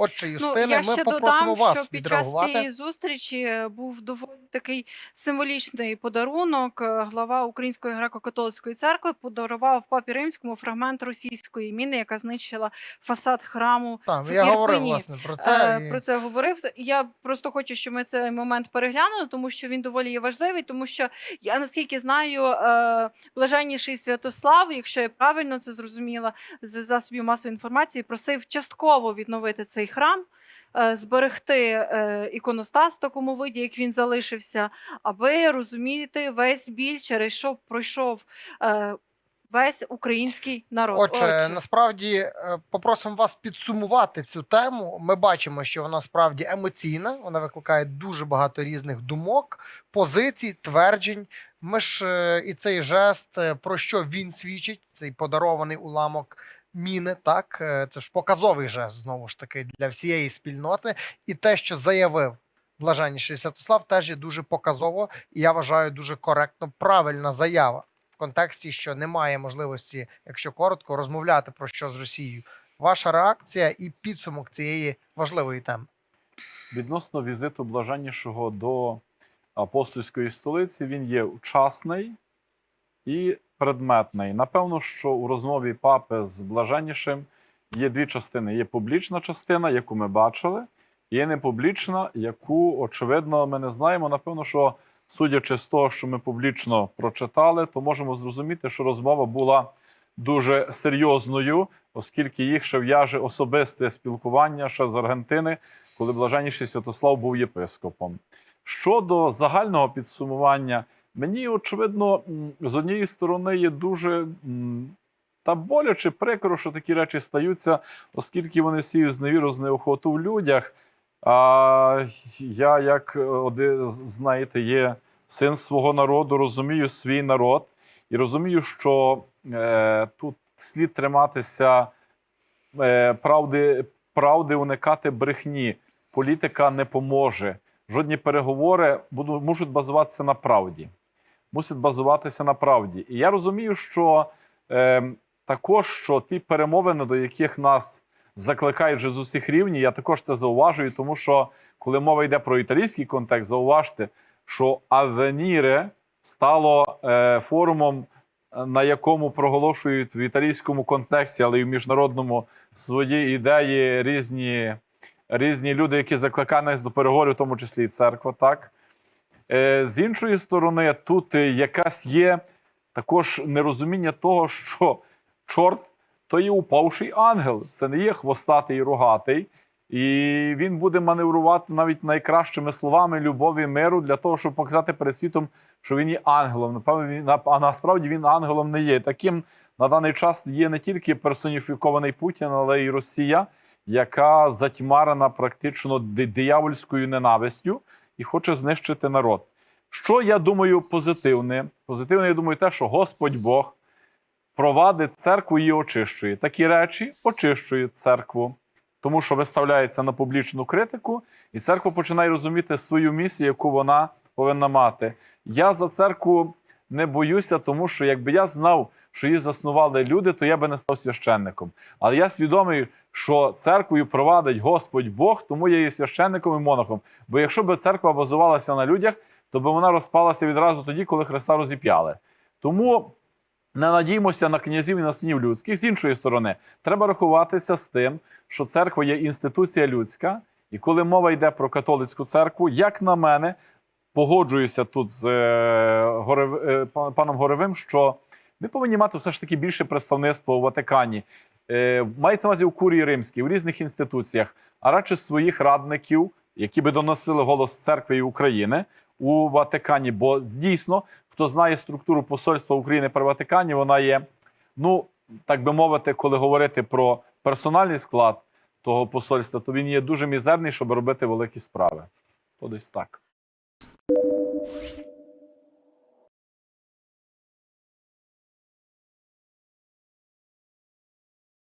Отже, Юстине, ну, я ми ще попросимо додам, вас що під час цієї зустрічі е, був доволі такий символічний подарунок. Е, Глава Української греко-католицької церкви подарував папі римському фрагмент російської міни, яка знищила фасад храму. Так, в я говорив власне про це. Е, і- Про це говорив. Я просто хочу, щоб ми цей момент переглянули, тому що він доволі є важливий. Тому що я наскільки знаю, блаженніший Святослав, якщо я правильно це зрозуміла, з засобів масової інформації, просив частково відновити цей храм. е, Зберегти е, іконостас в такому виді, як він залишився, аби розуміти весь біль, через що пройшов е, весь український народ. Отже, насправді е, попросимо вас підсумувати цю тему. Ми бачимо, що вона справді емоційна, вона викликає дуже багато різних думок, позицій, тверджень. Ми ж і цей жест, про що він свідчить, цей подарований уламок міни, так е, це ж показовий жест знову ж таки для всієї спільноти. І те, що заявив блаженніший Святослав, теж є дуже показово, і я вважаю дуже коректно правильна заява в контексті, що немає можливості, якщо коротко, розмовляти про що з Росією. Ваша реакція і підсумок цієї важливої теми. Відносно візиту блаженнішого до апостольської столиці, він є учасний і предметний. Напевно, що у розмові папи з блаженнішим є дві частини: є публічна частина, яку ми бачили, і є непублічна, яку, очевидно, ми не знаємо. Напевно, що судячи з того, що ми публічно прочитали, то можемо зрозуміти, що розмова була дуже серйозною, оскільки їх ще в'яже особисте спілкування ще з Аргентини, коли блаженніший Святослав був єпископом. Щодо загального підсумування, мені очевидно, з однієї сторони є дуже та боляче прикро, що такі речі стаються, оскільки вони сіють зневіру, неохоту в людях. А я, як е, один, знаєте, є син свого народу, розумію свій народ і розумію, що е, тут слід триматися е, правди, правди, уникати брехні. Політика не поможе. Жодні переговори будуть, можуть базуватися на правді. Мусять базуватися на правді. І я розумію, що е, також що ті перемовини, до яких нас закликають вже з усіх рівнів, я також це зауважую, тому що коли мова йде про італійський контекст, зауважте, що Авеніре стало е, форумом, е, на якому проголошують в італійському контексті, але й в міжнародному свої ідеї різні, різні люди, які закликають до переговорів, в тому числі і церква. Так з іншої сторони, тут е, якась є також нерозуміння того, що чорт то є упавший ангел, це не є хвостатий і рогатий. І він буде маневрувати навіть найкращими словами любові миру для того, щоб показати перед світом, що він є ангелом. Напевно, він а насправді він ангелом не є. Таким на даний час є не тільки персоніфікований Путін, але й Росія, яка затьмарена практично диявольською ненавистю і хоче знищити народ. Що я думаю позитивне? Позитивне, я думаю, те, що Господь Бог провадить церкву і очищує. Такі речі очищує церкву, тому що виставляється на публічну критику, і церква починає розуміти свою місію, яку вона повинна мати. Я за церкву не боюся, тому що якби я знав, що її заснували люди, то я би не став священником. Але я свідомий, що церквою провадить Господь Бог, тому я є священником і монахом. Бо якщо б церква базувалася на людях, то би вона розпалася відразу тоді, коли Христа розіп'яли. Тому не надіймося на князів і на синів людських. З іншої сторони, треба рахуватися з тим, що церква є інституція людська, і коли мова йде про католицьку церкву, як на мене, погоджуюся тут з е, Горев... е, паном Горевим, що ми повинні мати все ж таки більше представництва у Ватикані. Е, мається на увазі у курії римській, у різних інституціях, а радше своїх радників, які би доносили голос церкви України у Ватикані. Бо дійсно, хто знає структуру посольства України при Ватикані, вона є, ну так би мовити, коли говорити про персональний склад того посольства, то він є дуже мізерний, щоб робити великі справи. То десь так. Thank you.